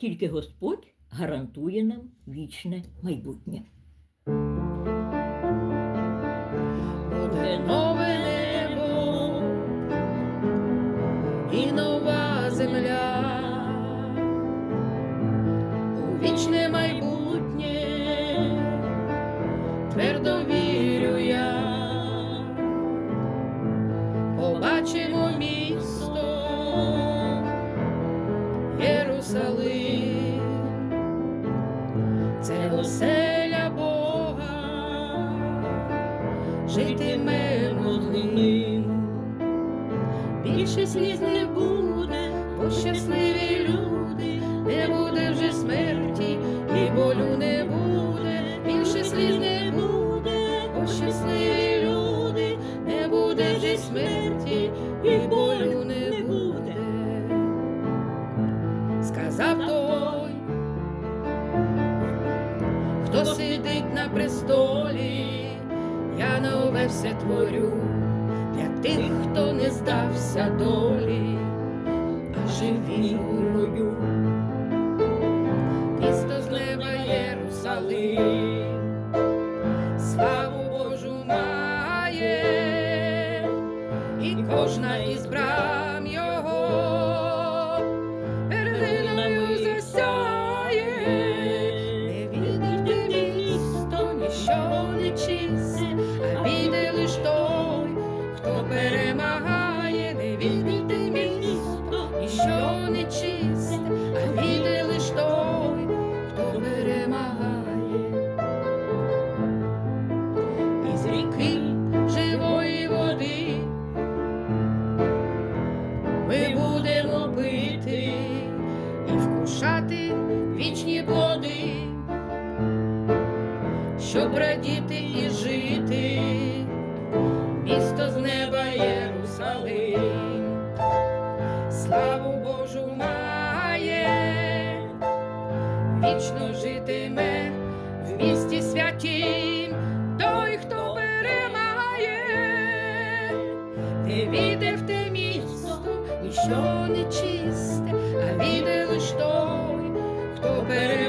Тільки Господь гарантує нам вічне майбутнє. Буде нове небо і нова земля, у вічне майбутнє це оселя Бога житимемо з. Більше сліз не буде, бо щасливі люди, не буде вже смерті, і болю не хто сидить на престолі, я нове все творю для тих, хто не здався долі, а жив вірою. Місто з неба Єрусалим, славу Божу має, і кожна із брам вкушати вічні плоди, щоб радіти і жити, місто з неба Єрусалим, славу Божу має, вічно житиме в місті святім, той, хто перемагає. Не війде в те місто, ніщо не віде But